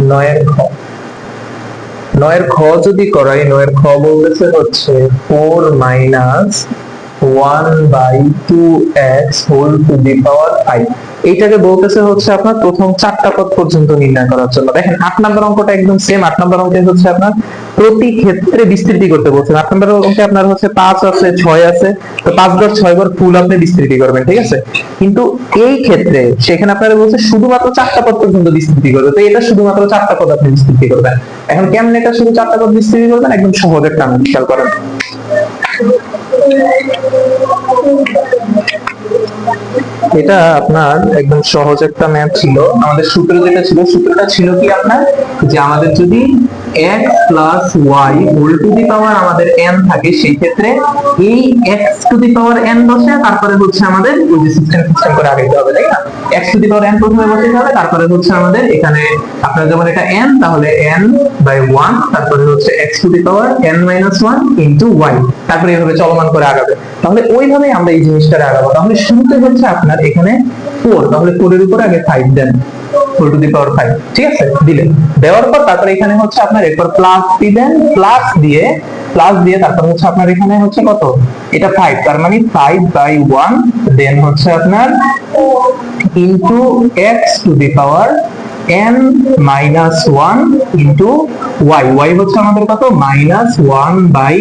নয়ের খ। নয়ের খ যদি করাই নয়ের খ বলতেছে হচ্ছে four minus one by two x whole to the power five এইটাকে বলতেছে হচ্ছে আপনার প্রথম চারটা পদ পর্যন্ত নির্ণয় করার জন্য। দেখেন, আট নাম্বার অঙ্কটা একদম সেম আট নাম্বার অঙ্কে হচ্ছে আপনার প্রতি ক্ষেত্রে বিস্তৃতি করতে বলছেন। আট নাম্বার অঙ্কে আপনার হচ্ছে পাঁচ আছে, ছয় আছে। তো পাঁচ বার ছয় বার ফুল আপনি বিস্তৃতি করবেন, ঠিক আছে? কিন্তু এই ক্ষেত্রে সেখানে আপনারা বলছে শুধুমাত্র চারটা পদ পর্যন্ত বিস্তৃতি করবে। তো এটা শুধুমাত্র চারটা পদ আপনি বিস্তৃতি করবেন। এখন কেমন এটা শুধু চারটা পদ বিস্তৃতি করবেন? একদম সহজ একটা আমি খেয়াল করেন। এটা আপনার একদম সহজ একটা ম্যাথ ছিল। আমাদের সূত্র যেটা ছিল, সূত্রটা ছিল কি আপনার? যে আমাদের যদি x plus y whole to the power আমাদের n থাকে, সেই ক্ষেত্রে এই x to the power n বসে, তারপরে হচ্ছে আমাদের যে সিস্টেম সিস্টেম করে আগাইতে হবে, তাই না? x to the power n প্রথমে বসে হবে, তারপরে হচ্ছে আমাদের এখানে আপনার যেমন এটা n, তাহলে n বাই 1 তারপরে হচ্ছে x to the power n minus 1 into y, তারপরে এভাবে চলমান করে আগাবে। তাহলে ওইভাবেই আমরা এই জিনিসটা আগাবো। তাহলে শুরুতে হচ্ছে আপনার এখানে 4 তাহলে 4 এর উপর আগে 5 দেন। 4 টু দি পাওয়ার 5 ঠিক আছে? দিলেন দেওয়ার পর তারপরে এখানে হচ্ছে আপনার এরপর প্লাস দিবেন। প্লাস দিয়ে প্লাস দিয়ে তারপর হচ্ছে আপনার এখানে হচ্ছে কত? এটা 5 তার মানে 5 বাই 1 দেন হচ্ছে আপনার into x to the power n minus one into y y হচ্ছে আমাদের কত? Minus one by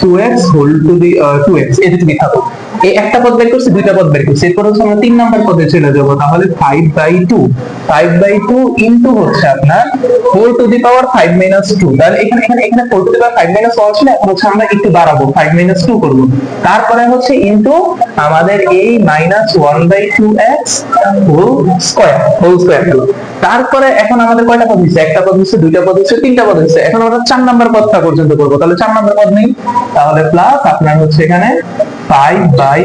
two x whole to the two x এদিকে থাকো এই একটা পদ বের করছি, দুইটা পদ বের করছি। এরপর হচ্ছে আমরা তিন নাম্বার পদে চলে যাব। তাহলে five by two five by two into হচ্ছে আপনার four to the power five minus two তাহলে এখানে এখানে এখানে four to the power five minus one ছিল এখন হচ্ছে আমরা একটু বাড়াবো ফাইভ মাইনাস টু করব। তারপরে হচ্ছে ইন্টু আমাদের এই minus one by two x whole square whole square হলো তারপরে এখন আমাদের কয়টা পদ হচ্ছে একটা পদ হচ্ছে দুইটা পদ হচ্ছে তিনটা পদ হচ্ছে এখন আমরা চার নাম্বার পদটা পর্যন্ত করব। তাহলে চার নাম্বার পদ নেই। তাহলে প্লাস আপনার হচ্ছে এখানে five by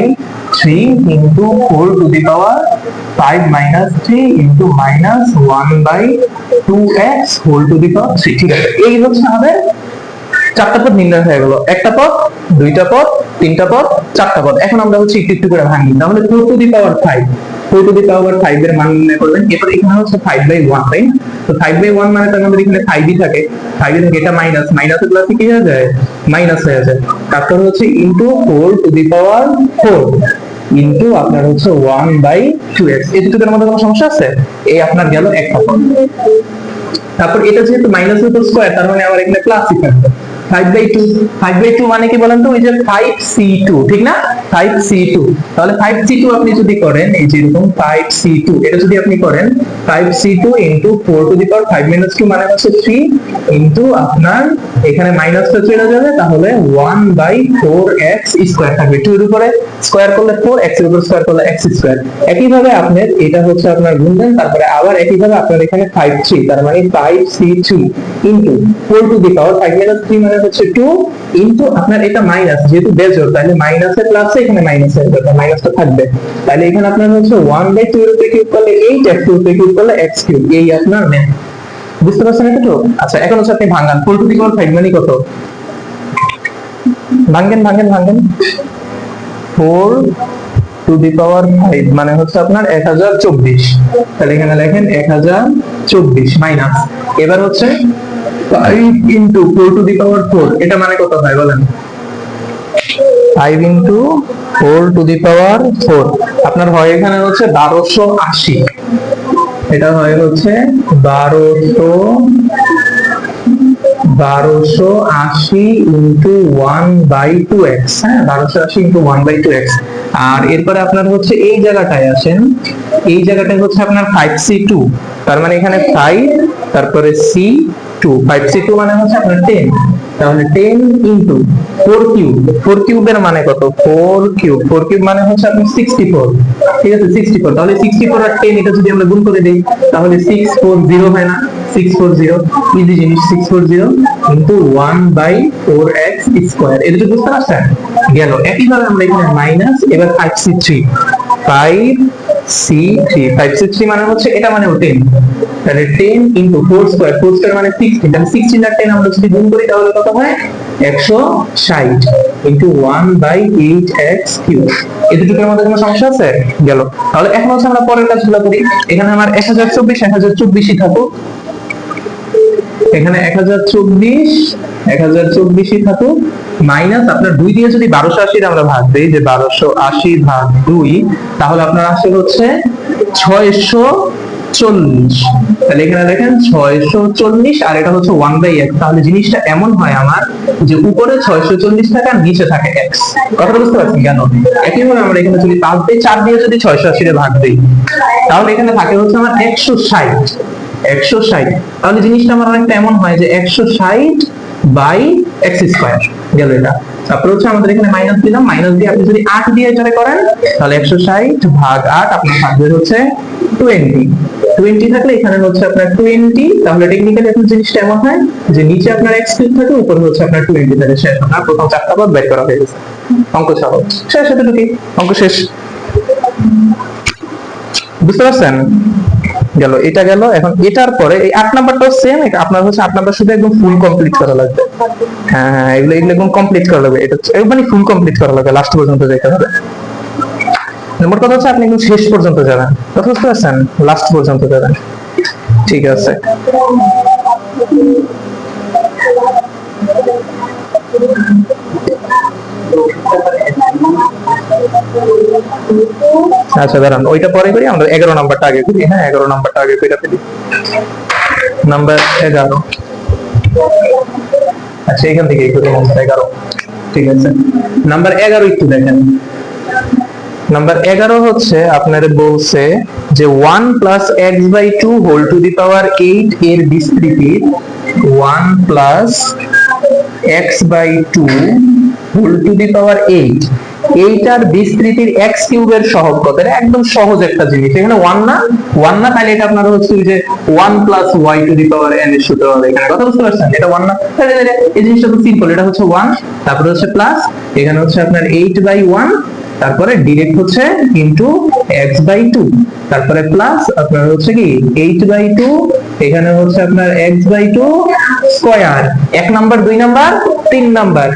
three into four to the power five minus three into minus one by two x whole to the power three. ঠিক আছে, এই হচ্ছে আমাদের চারটা পদ নির্ণয় হয়ে গেল। একটা পদ, দুইটা পদ, তিনটা পদ, চারটা পদ। এখন আমরা হচ্ছে একটু একটু করে ভাঙি। তাহলে four to the power five four to the power five এর মান নির্ণয় করবেন। এরপর এখানে হচ্ছে ফাইভ বাই ওয়ান তাই না? তো ফাইভ বাই ওয়ান মানে তো আমাদের এখানে ফাইভই থাকে। ফাইভ থাকে, এটা মাইনাস মাইনাস প্লাস কি হয়ে যায়? মাইনাস হয়ে যায় তারপর হচ্ছে into four to the power four into আপনার হচ্ছে ওয়ান বাই টু এক্স এই দুটোর মধ্যে কোনো সমস্যা আছে? এই আপনার গেল এক পদ তারপর এটা যেহেতু মাইনাস উপর স্কোয়ার তার মানে আবার এখানে প্লাসই থাকবে five by two five by two মানে কি বলেন তো? ওই যে ফাইভ সি টু ঠিক না? ফাইভ সি টু তাহলে ফাইভ সি টু আপনি যদি করেন, এই যে এরকম ফাইভ সি টু এটা যদি আপনি করেন five C two into four to the power five minus two মানে হচ্ছে থ্রি ইন্টু আপনার এখানে মাইনাসটা চলে যাবে, তাহলে one by four x square থাকবে। টু এর উপরে স্কোয়ার করলে ফোর এক্সের উপর স্কোয়ার করলে এক্স স্কোয়ার একইভাবে আপনার এটা হচ্ছে আপনার গুণবেন তারপরে আবার একইভাবে আপনার এখানে ফাইভ থ্রি তার মানে five C three into four to the power five minus three মানে হচ্ছে টু ইন্টু আপনার এটা মাইনাস যেহেতু বেজোর তাহলে মাইনাসের প্লাসে এখানে মাইনাস মাইনাসের ব্যাপার মাইনাসটা থাকবে। তাহলে এখানে আপনার হচ্ছে ওয়ান বাই টু উপরে কিউব করলে এইট এক্সের উপরে কিউব করলে এক্স কিউব এই আপনার ম্যাথ বুঝতে পারছেন এটা তো? আচ্ছা এখন হচ্ছে আপনি ভাঙান। Four to the power five মানে কত? ভাঙ্গেন ভাঙ্গেন ভাঙ্গেন four to the power five মানে হচ্ছে আপনার এক হাজার চব্বিশ। তাহলে এখানে লেখেন এক হাজার চব্বিশ মাইনাস এবার হচ্ছে five into four to the power four এটা মানে কত হয় বলেন? Five into four to the power four আপনার হয় এখানে হচ্ছে বারোশো আশি। এটা হয় হচ্ছে বারোশো বারোশো আশি into one by two x হ্যাঁ বারোশো আশি into one by two x আর এরপরে আপনার হচ্ছে এই জায়গাটায় আসেন। এই জায়গাটায় হচ্ছে আপনার ফাইভ সি টু তার মানে এখানে ফাইভ তারপরে C two five C two মানে হচ্ছে আপনার টেন তাহলে ten into four cube four কিউবের মানে কত? ফোর কিউব ফোর কিউব মানে হচ্ছে আপনি সিক্সটি ফোর ঠিক আছে? সিক্সটি ফোর তাহলে সিক্সটি ফোর আর টেন এটা যদি আমরা গুণ করে দিই, তাহলে সিক্স ফোর জিরো হয় না? সিক্স ফোর জিরো ইজি জিনিস six four zero into one by four x square এটা বুঝতে পারছেন? গেল। একইভাবে আমরা এখানে মাইনাস এবার five C three five C three five C three মানে হচ্ছে, এটা মানে টেন তাহলে ten into four square four square মানে সিক্সটিন তাহলে সিক্সটিন আর টেন আমরা যদি গুণ করি তাহলে কত হয়? একশো ষাট into one by eight x cube এই দুটোর মধ্যে কোনো সমস্যা আছে? গেল। তাহলে এখন হচ্ছে আমরা পরের কাজগুলো করি। এখানে আমার এক হাজার চব্বিশ, এক হাজার চব্বিশই থাকুক। এখানে এক হাজার চব্বিশ, এক হাজার চব্বিশই থাকুক। মাইনাস আপনার দুই দিয়ে যদি বারোশো আশির আমরা ভাগ দিই, যে বারোশো আশি ভাগ দুই, তাহলে আপনার আসে হচ্ছে ছয়শো চল্লিশ। তাহলে এখানে দেখেন ছয়শো চল্লিশ, আর এটা হচ্ছে ওয়ান বাই এক্স তাহলে জিনিসটা এমন হয় আমার যে উপরে ছয়শো চল্লিশ আর নিচে থাকে এক্স কথাটা বুঝতে পারছেন কেন? একইভাবে আমরা এখানে যদি পাঁচ দিয়ে চার দিয়ে যদি ছয়শো আশিরে ভাগ দিই তাহলে এখানে থাকে হচ্ছে আমার একশো ষাট। একশো ষাট। তাহলে জিনিসটা আমার অনেকটা এমন হয় যে একশো ষাট বাই এক্স স্কোয়ার। গেল এটা। তারপর হচ্ছে আমাদের এখানে মাইনাস দিলাম। মাইনাস দিয়ে আপনি যদি আট দিয়ে এটারে করেন, তাহলে একশো ষাট ভাগ আট আপনার থাকবে হচ্ছে টোয়েন্টি টোয়েন্টি থাকলে এখানে হচ্ছে আপনার টোয়েন্টি তাহলে টেকনিক্যালি এখন জিনিসটা এমন হয় যে নিচে আপনার এক্স কিউব থাকে, উপরে হচ্ছে আপনার টোয়েন্টি থাকে। শেষ আপনার প্রথম চারটা পদ বের করা হয়ে গেছে। অঙ্ক সহজ। শেষ এতটুকুই অঙ্ক শেষ। বুঝতে পারছেন? গেল, এটা গেল, এখন এটার পরে এই আট নাম্বারটাও সেম আপনার হচ্ছে আট নাম্বার শুধু একদম ফুল কমপ্লিট করা লাগবে। হ্যাঁ হ্যাঁ এগুলো এগুলো একদম কমপ্লিট করা লাগবে। এটা মানে ফুল কমপ্লিট করা লাগবে লাস্ট পর্যন্ত যেতে হবে। নম্বর কথা হচ্ছে আপনি একদম শেষ পর্যন্ত যাবেন। কথা বুঝতে পারছেন? লাস্ট পর্যন্ত যাবেন। ঠিক আছে। আচ্ছা দাঁড়ান। ওইটা পরে করি, আমরা এগারো নাম্বারটা আগে করি। হ্যাঁ এগারো নাম্বারটা আগে করে ফেলি। নাম্বার এগারো। আচ্ছা এখান থেকে এগারো। ঠিক আছে। নাম্বার এগারো একটু দেখেন। নাম্বার এগারো হচ্ছে আপনার বলছে যে one plus x by two whole to the power eight এর বিস্তৃতি one plus x by two whole to the power eight এইটার বিস্তৃতির এক্স কিউবের সহগ কত? একদম সহজ একটা জিনিস। এখানে ওয়ান না? ওয়ান না, তাহলে এটা আপনার হচ্ছে যে one plus y to the power n এর সূত্র হবে। এখানে কথা বুঝতে পারছেন? এটা ওয়ান না? তাহলে এই জিনিসটা তো সিম্পল এটা হচ্ছে ওয়ান তারপরে হচ্ছে প্লাস এখানে হচ্ছে আপনার এইট বাই ওয়ান তারপরে ডিরেক্ট হচ্ছে ইনটু এক্স বাই টু তারপরে প্লাস আপনার হচ্ছে কি এইট বাই টু এখানে হচ্ছে আপনার এক্স বাই টু স্কোয়ার এক নাম্বার দুই নাম্বার তিন নাম্বার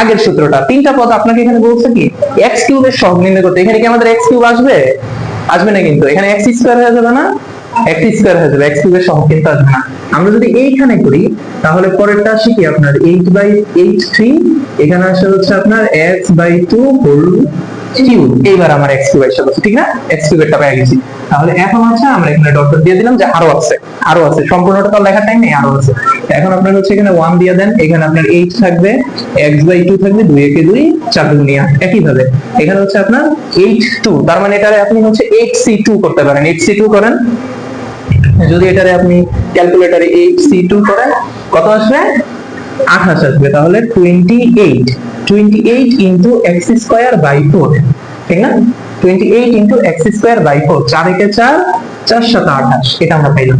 আগের সূত্রটা। তিনটা পদ আপনাকে এখানে বলছে কি এক্স কিউবের সহগ নির্ণয় করতে। এখানে কি আমাদের এক্স কিউব আসবে? আসবে না কিন্তু। এখানে এক্স স্কোয়ার হয়ে যাবে না? এক্স স্কোয়ার হয়ে যাবে। এক্স কিউবের সহগ কিন্তু আসবে না। আমরা যদি এইখানে করি, তাহলে পরেরটা আসে কি আপনার এইট বাই এইট থ্রি এখানে আসে হচ্ছে আপনার x by two whole cube এইবার আমার এক্স কিউব বসে ঠিক না? এক্স কিউবেরটা পেয়ে গেছি। তাহলে এখন হচ্ছে আমরা এখানে ডট ডট দিয়ে দিলাম যে আরও আছে আরও আছে। সম্পূর্ণটা তো লেখার টাইম নেই, আরও আছে। এখন আপনার হচ্ছে এখানে ওয়ান দিয়ে দেন, এখানে আপনার এইট থাকবে এক্স বাই টু থাকবে, দুই একে দুই, চার দুনিয়া একই ভাবে এখানে হচ্ছে আপনার এইট টু তার মানে এটারে আপনি হচ্ছে এইট সি টু করতে পারেন। এইট সি টু করেন। যদি এটারে আপনি ক্যালকুলেটরে টু করেন, কত আসবে? আঠাশ আসবে, তাহলে twenty eight twenty eight into x square by four ঠিক না? Twenty eight into x square by four চার একে চার চার আঠাশ, এটা আমরা পাইলাম।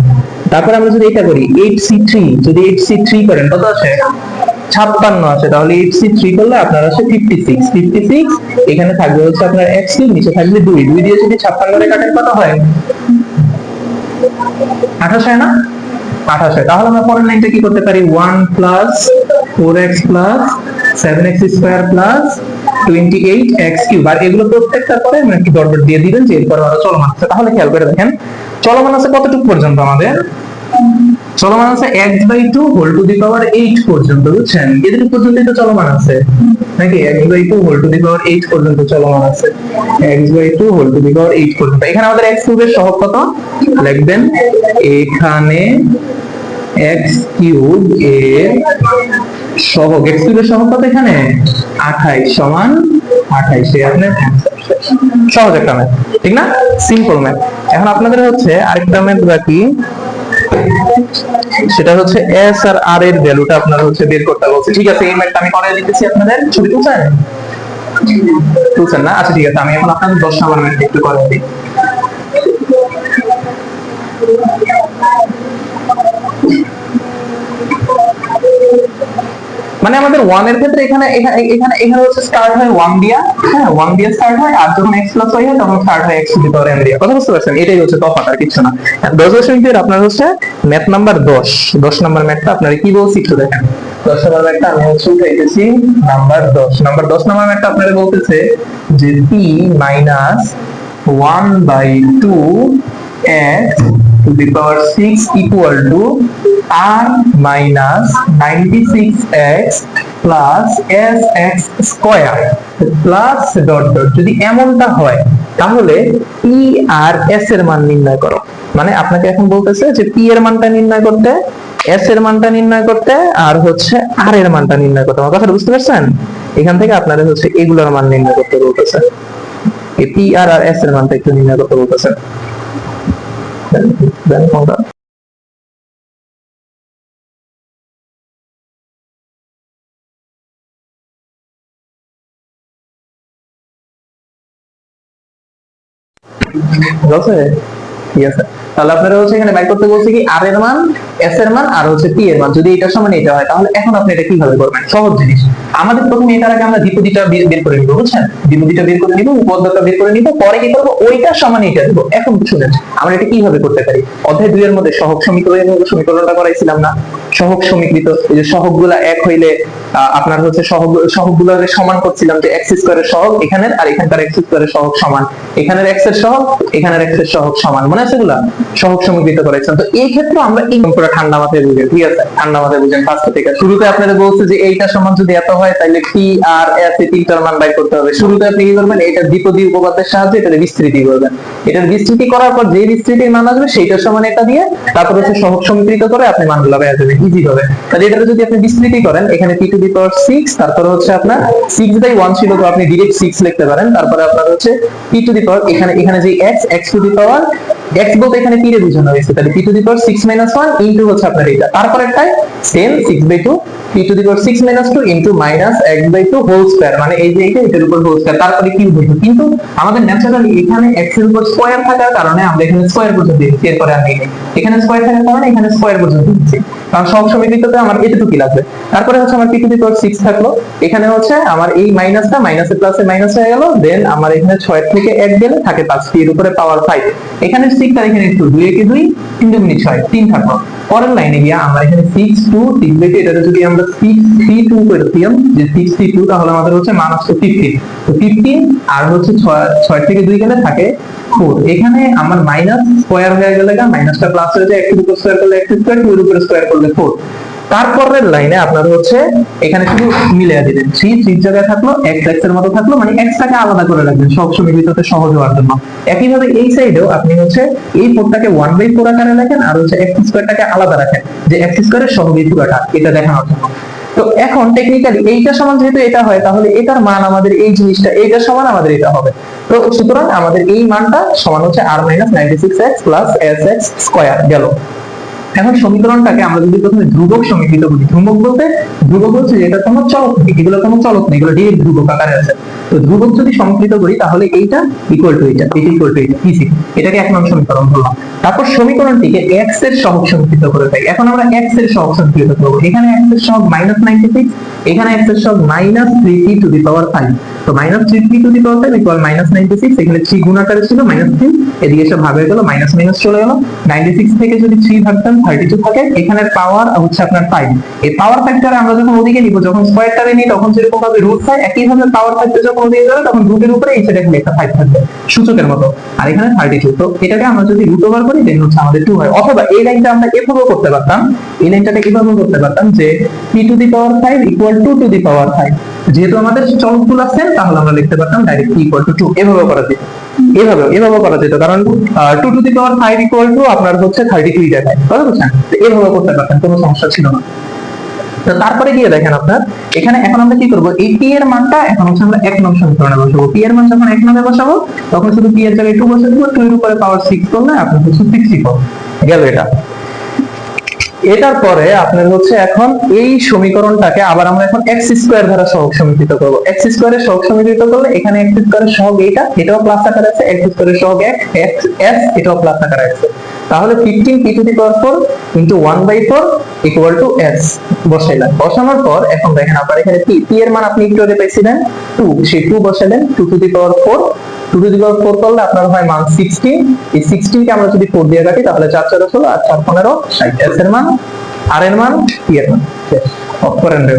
তারপর আমরা যদি এটা করি এইট সি থ্রি যদি এইট সি থ্রি করেন, কত আসে? ছাপ্পান্ন আছে তাহলে এইট সি থ্রি করলে আপনার আছে ফিফটি সিক্স ফিফটি সিক্স এখানে থাকবে হচ্ছে আপনার এক্স নিচে থাকবে দুই দুই দিয়ে যদি ছাপ্পান্ন কাটেন কত হয়? আঠাশ হয় না? আঠাশ হয় তাহলে আমরা পরের লাইনটা কি করতে পারি? One plus four x plus seven x square plus twenty eight x cube আর এগুলো প্রত্যেকটার পরে আমরা ডট ডট দিয়ে দিবেন যে এরপর আমরা চলমান আছে। তাহলে খেয়াল করে দেখেন, চলমান আছে কতটুকু পর্যন্ত আমাদের? চলমান আছে x by two whole to the power eight পর্যন্ত, বুঝছেন? এদের পর্যন্ত তো চলমান আছে। নাকি? X by two whole to the power eight পর্যন্ত চলমান আছে। X by two whole to the power eight পর্যন্ত। এখানে আমাদের এক্স কিউবের সহগ কত? লিখবেন, এখানে এক্স কিউব এর সহগ। এক্স কিউবের সহগ কত এখানে? আঠাইশ সমান আঠাইশ। আপনার সহজ একটা ম্যাথ ঠিক না? সিম্পল ম্যাথ এখন আপনাদের হচ্ছে আরেকটা ম্যাথ বাকি। সেটা হচ্ছে এস আর আর এর ভ্যালুটা আপনারা হচ্ছে বের করতে বলছে ঠিক আছে, এই ম্যাথটা আমি করে দিতেছি আপনাদের। ছবি তুলছেন? তুলছেন না? আচ্ছা ঠিক আছে, আমি এখন আপনাদের দশ নম্বর ম্যাট একটু করে দিই। মানে আমাদের ওয়ানের ক্ষেত্রে এখানে এখানে এখানে হচ্ছে স্টার্ট হয় ওয়ান দিয়া হ্যাঁ ওয়ান দিয়ে স্টার্ট হয়, আর যখন এক্স প্লাস হয়, তখন স্টার্ট হয় x to the power n দিয়া কথা বুঝতে পারছেন? এটাই হচ্ছে তফাৎ, আর কিছু না। দশ দশমিকের আপনার হচ্ছে ম্যাথ নাম্বার দশ। দশ নাম্বার ম্যাথটা আপনারা কি বলছি একটু দেখেন। দশ নাম্বার ম্যাথটা আমি হচ্ছে উঠাইতেছি নাম্বার দশ। নাম্বার দশ নাম্বার ম্যাথটা আপনারা বলতেছে যে P minus one by two x to the power 6 equal to r minus 96x plus sx square. Plus dot dot যদি এমনটা হয়, তাহলে p আর s এর মান নির্ণয় করো। মানে আপনাকে এখন বলতেছে যে p এর মানটা নির্ণয় করতে, s এর মানটা নির্ণয় করতে আর হচ্ছে r এর মানটা নির্ণয় করতে। আমার কথাটা বুঝতে পারছেন? এখান থেকে আপনাদের হচ্ছে এগুলোর মান নির্ণয় করতে বলতেছে। p আর আর s এর মানটা একটু নির্ণয় করতে বলতেছে। দেন দেন কোনটা ঠিক আছে ঠিক আছে? তাহলে আপনারা হচ্ছে এখানে বাই করতে কি আর এর মান এস এর মান আর হচ্ছে পি এর মান। যদি এটার সমান এটা হয়, তাহলে এখন আপনি এটা কীভাবে করবেন? সহজ জিনিস। আমাদের প্রথমে এটার আগে আমরা দ্বিপদীটা বের করে নিব, বুঝছেন? দ্বিপদীটা বের করে নিব, উপপাদ্যটা বের করে নিব, পরে কি করব? ওইটার সমান এটা দেব। এখন শুনেন, আমরা এটা কীভাবে করতে পারি? অধ্যায় দুই এর মধ্যে সহগ সমীকরণ সমীকরণটা করাইছিলাম না। সহগ সমীকৃত, এই যে সহগগুলা এক হইলে আপনার হচ্ছে সহগ সহগগুলো সমান করছিলাম যে এক্স স্কোয়ারের সহগ এখানের আর এখানকার এক্স স্কোয়ারের সহগ সমান। এখানের এক্সের সহগ এখানের এক্সের সহগ সমান। মনে আছে এগুলা? সহগ সমীকৃত করেছেন। তো এই ক্ষেত্রে আমরা এই পুরো ঠান্ডা মাথায় বুঝেন, ঠিক আছে? ঠান্ডা মাথায় বুঝেন ফার্স্ট থেকে। শুরুতে আপনাদের বলছে যে এইটা সমান যদি এত হয় তাহলে পি আর এস এই তিনটার মান বাইর করতে হবে। শুরুতে আপনি কি করবেন? এটা দ্বিপদী উপপাদ্যের সাহায্যে এটা বিস্তৃতি করবেন। এটার বিস্তৃতি করার পর যে বিস্তৃতির মান আসবে, সেইটার সমান এটা দিয়ে, তারপর হচ্ছে সহগ সমীকৃত করে আপনি মানগুলো বের যাবেন ইজি হবে। তাহলে এটা যদি আপনি ডিসপ্লেটি করেন, এখানে P to the power six তারপর হচ্ছে আপনার সিক্স বাই ওয়ান ছিল তো আপনি ডিরেক্ট সিক্স লিখতে পারেন, তারপরে আপনার হচ্ছে পি টু দি পাওয়ার এখানে এখানে যে x x to the power x বলতে এখানে বোঝানো হয়েছে। তাহলে P to the power six minus one into হচ্ছে আপনার এটা। তারপরেরটাই same six by to the power six minus two into whole square মানে এই যে এইটা এটার উপর হোল স্কোয়ার তারপরে কি কিন্তু আমাদের ন্যাচারালি এখানে এক্সের উপর স্কোয়ার থাকার কারণে আমরা এখানে স্কোয়ার পর্যন্ত নেই এখানে স্কোয়ার থাকার কারণে এখানে স্কোয়ার পর্যন্ত দিচ্ছি কারণ সব আমার এতটুকুই লাগবে। তারপরে হচ্ছে আমার P to the power six থাকল। এখানে হচ্ছে আমার এই মাইনাসটা মাইনাসে প্লাসে মাইনাস হয়ে গেল। দেন আমার এখানে ছয় থেকে এক গেলে থাকে পাঁচ। এর উপরে পাওয়ার ফাইভ এখানে সিক্স আর এখানে টু দুই, একে দুই, তিন দুগুণি ছয়, তিন থাকল। পরের লাইনে গিয়া আমরা এখানে সিক্স টু সিক্স থেকে এটাতে যদি আমরা সিক্স থ্রি টু করে দিলাম, যে সিক্স থ্রি টু তাহলে আমাদের হচ্ছে মান আসছে ফিফটিন তো ফিফটিন আর হচ্ছে ছয় থেকে দুই গেলে থাকে ফোর এখানে আমার মাইনাস স্কোয়ার হয়ে গেলে মাইনাসটা প্লাস হয়ে যায়, একটু উপর স্কোয়ার করলে একটু স্কোয়ার টু উপরে স্কোয়ার করলে ফোর তারপরের লাইনে আপনার হচ্ছে এখানে শুধু মিলিয়ে দিবেন থ্রি থ্রির জায়গায় থাকল এক্স এক্সের মতো থাকল মানে এক্স টাকে আলাদা করে রাখবেন সব সময় সহজ হওয়ার জন্য। একইভাবে এই সাইডেও আপনি হচ্ছে এই ফোরটাকে ওয়ান বাই ফোর আকারে রাখেন আর হচ্ছে এক্স স্কোয়ারটাকে আলাদা রাখেন, যে এক্স স্কোয়ারের সহগী পুরাটা এটা দেখানোর জন্য। তো এখন টেকনিক্যালি এইটা সমান যেহেতু এটা হয়, তাহলে এটার মান আমাদের এই জিনিসটা এইটার সমান আমাদের এটা হবে। তো সুতরাং আমাদের এই মানটা সমান হচ্ছে আর minus ninety six x plus s x square গেল। এখন সমীকরণটাকে আমরা যদি প্রথমে ধ্রুবক সমীকৃত করি, ধ্রুবক বলতে, ধ্রুবক হচ্ছে যেটা কোনো চলক নেই এগুলো কোনো চলক নেই এগুলো ডিরেক্ট ধ্রুবক আকারে আছে। তো ধ্রুবক যদি সমীকৃত করি, তাহলে এইটা ইকুয়াল টু এটা এটা ইকুয়াল টু এটা ইজি এটাকে এক নং সমীকরণ বললাম তারপর সমীকরণটিকে x এর সহগ সমীকৃত করে পাই এখন আমরা x এর সহগ সমীকৃত করব। এখানে x এর সহগ মাইনাস নাইনটি সিক্স এখানে x এর সহগ minus three t to the power five তো minus three t to the power five equal minus ninety six এখানে থ্রি গুণ আকারে ছিল মাইনাস থ্রি এদিকে সব ভাগ হয়ে গেল মাইনাস মাইনাস চলে গেল। নাইনটি সিক্স থেকে যদি থ্রি ভাগতাম থার্টি টু থাকে, এখানের পাওয়ার হচ্ছে আপনার ফাইভ এই পাওয়ার ফ্যাক্টরে আমরা যখন ওদিকে নিব, যখন স্কোয়ারটারে নিই, তখন যেরকম ভাবে রুট হয় একই ভাবে পাওয়ার ফ্যাক্টর যখন ওদিকে যাবে, তখন রুটের উপরে এই সাইডে খালি একটা ফাইভ থাকবে, সূচকের মতো। আর এখানে থার্টি টু তো এটাকে আমরা যদি রুট ওভার করি দেন হচ্ছে আমাদের টু হয়। অথবা এই লাইনটা আমরা এভাবেও করতে পারতাম, এই লাইনটাকে এভাবেও করতে পারতাম যে p to the power five equal to two to power power five আমাদের চলকগুলো আছে, তাহলে আমরা লিখতে পারতাম ডাইরেক্ট ইকুয়াল টু টু এভাবে করা যেত এভাবে এভাবে করা যেত। কারণ two to the power five equal to আপনার হচ্ছে থার্টি থ্রি দেখায়। কথা বুঝছেন তো এভাবে করতে পারতেন, কোনো সমস্যা ছিল না। তো তারপরে গিয়ে দেখেন আপনার, এখানে এখন আমরা কি করব? এই পি এর মানটা এখন হচ্ছে আমরা এক নং সমীকরণে বসাবো। পি এর মান যখন এক নম্বরে বসাবো, তখন শুধু পি এর জায়গায় টু বসে দেবো টু এর উপরে পাওয়ার সিক্স করলে আপনার হচ্ছে সিক্সটি ফোর গেল এটা। এটার পরে আপনার হচ্ছে এখন এই সমীকরণটাকে আবার আমরা এখন এক্স স্কোয়ার দ্বারা সহগ সমীকৃত করব। এক্স স্কোয়ারের সহগ সমীকৃত করলে এখানে এক্স স্কোয়ারের সহগ এইটা, এটাও প্লাস আকারে আছে এক্স স্কোয়ারের সহগ এক এক্স এটাও প্লাস আকারে আছে। তাহলে fifteen p to the power four into one by four equal to s বসাইলেন বসানোর পর এখন দেখেন আপনার এখানে পি পি এর মান আপনি একটু আগে পাইছিলেন টু সেই two বসাইলেন two to the power four two to the power four করলে আপনার হয় মান সিক্সটিন এই সিক্সটিন কে আমরা যদি ফোর দিয়ে কাটি তাহলে চার চার ষোলো আর চার পনেরো, ষাট। এস এর মান আর এর মান পি এর মান। অফ করেন রে